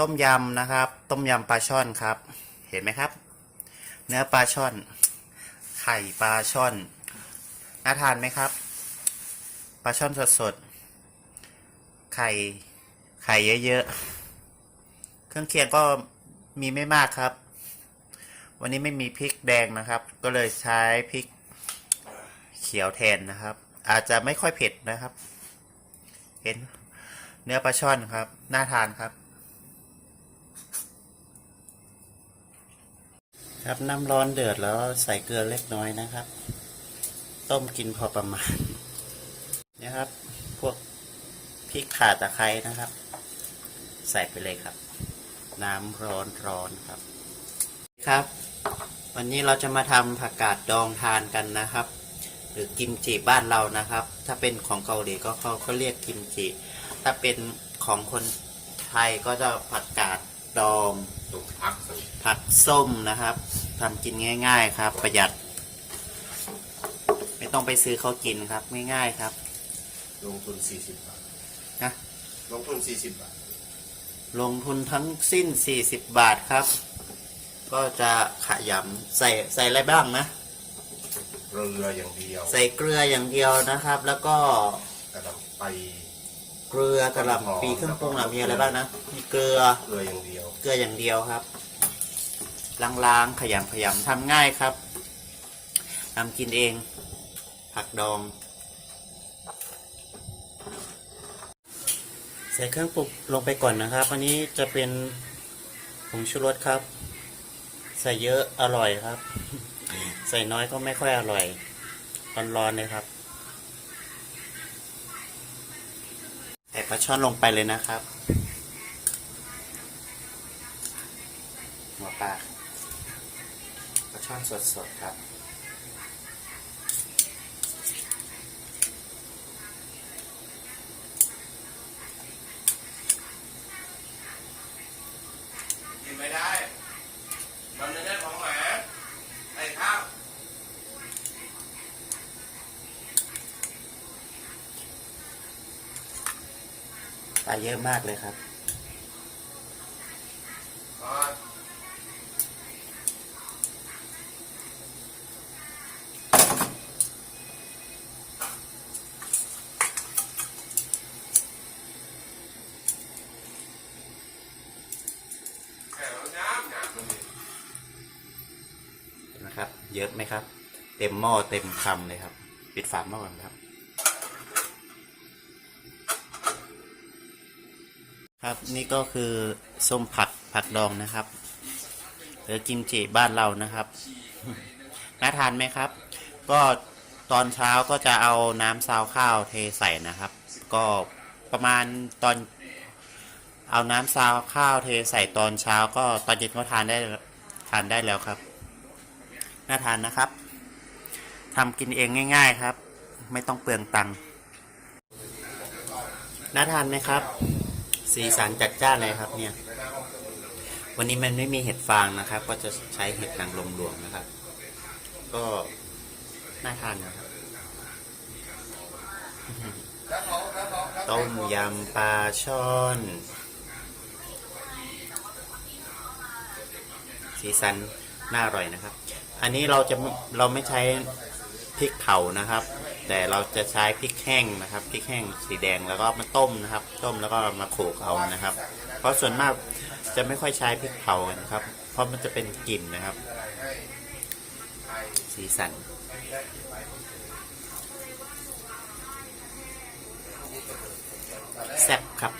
ต้มยำนะครับ ต้มยำปลาช่อนครับ เห็นไหมครับ เนื้อปลาช่อน ไข่ปลาช่อนน่าทานไหมครับปลาช่อนสดๆไข่ไข่เยอะๆเครื่องเคียงก็มีไม่มากครับ วันนี้ไม่มีพริกแดงนะครับ ก็เลยใช้พริกเขียวแทนนะครับ อาจจะไม่ค่อยเผ็ดนะครับ เห็นเนื้อปลาช่อนครับ น่าทานครับ ครับน้ำร้อนเดือดแล้วใส่เกลือเล็กน้อยนะครับ ต้มกินพอประมาณนะครับ พวกพริกข่าตะไคร้นะครับ ใส่ไปเลยครับ น้ำร้อนร้อนครับ ครับ วันนี้เราจะมาทำผักกาดดองทานกันนะครับ หรือกิมจิบ้านเรานะครับ ถ้าเป็นของเกาหลีก็เขาก็เรียกกิมจิ ถ้าเป็นของคนไทยก็จะผักกาดดองถูกพักสิผักส้มนะครับ ทำกินง่าย ๆ ครับ ประหยัด ไม่ต้องไปซื้อเขากินครับง่ายๆครับ ลงทุน40บาทนะลงทุน40บาท ลงทุนทั้งสิ้น40บาทครับ ก็จะขยำใส่ใส่อะไรบ้างนะเรืออย่างเดียวใส่เกลืออย่างเดียวนะครับ แล้วก็กระดำไป เกลือกระหล่ำปีเครื่องปรุงอะมีอะไรบ้างนะมีเกลือเรืออย่างเดียว เกลืออย่างเดียวครับ ล้างๆขยำขยำทำง่ายครับทำกินเอง ผักดอง ใส่เครื่องปรุงลงไปก่อนนะครับ อันนี้จะเป็นผงชูรสครับ ใส่เยอะอร่อยครับ ใส่น้อยก็ไม่ค่อยอร่อยร้อนๆเลยครับใส่ปลาช่อนลงไปเลยนะครับ หัวปลา ปลาช่อนสดๆครับกินไม่ได้ มันไม่ได้ของหมาไอ้ข้าวปลาเยอะมากเลยครับ อ๋อ แค่เราน้ำหนักมันดิ เห็นไหมครับ เยอะไหมครับ เต็มหม้อเต็มคำเลยครับ ปิดฝาหม้อก่อนครับ ครับนี่ก็คือส้มผักผักดองนะครับหรือกิมจิบ้านเรานะครับน่าทานไหมครับ ก็ตอนเช้าก็จะเอาน้ำซาวข้าวเทใส่นะครับ ก็ประมาณตอนเอาน้ำซาวข้าวเทใส่ตอนเช้า ก็ตอนเย็นก็ทานได้ทานได้แล้วครับ น่าทานนะครับทำกินเองง่าย ๆครับ ไม่ต้องเปลืองตังค์น่าทานไหมครับ สีสันจัดจ้านเลยครับเนี่ย วันนี้มันไม่มีเห็ดฟางนะครับ ก็จะใช้เห็ดนางรมหลวงนะครับ ก็น่าทานนะครับต้มยำปลาช่อน สีสันน่าอร่อยนะครับ อันนี้เราจะเราไม่ใช้พริกเผานะครับ แต่เราจะใช้พริกแห้งนะครับพริกแห้งสีแดงแล้วก็มาต้มนะครับ ต้มแล้วก็มาโขลกเอานะครับ เพราะส่วนมากจะไม่ค่อยใช้พริกเผากันครับ เพราะมันจะเป็นกลิ่นนะครับ สีสันแซ่บครับ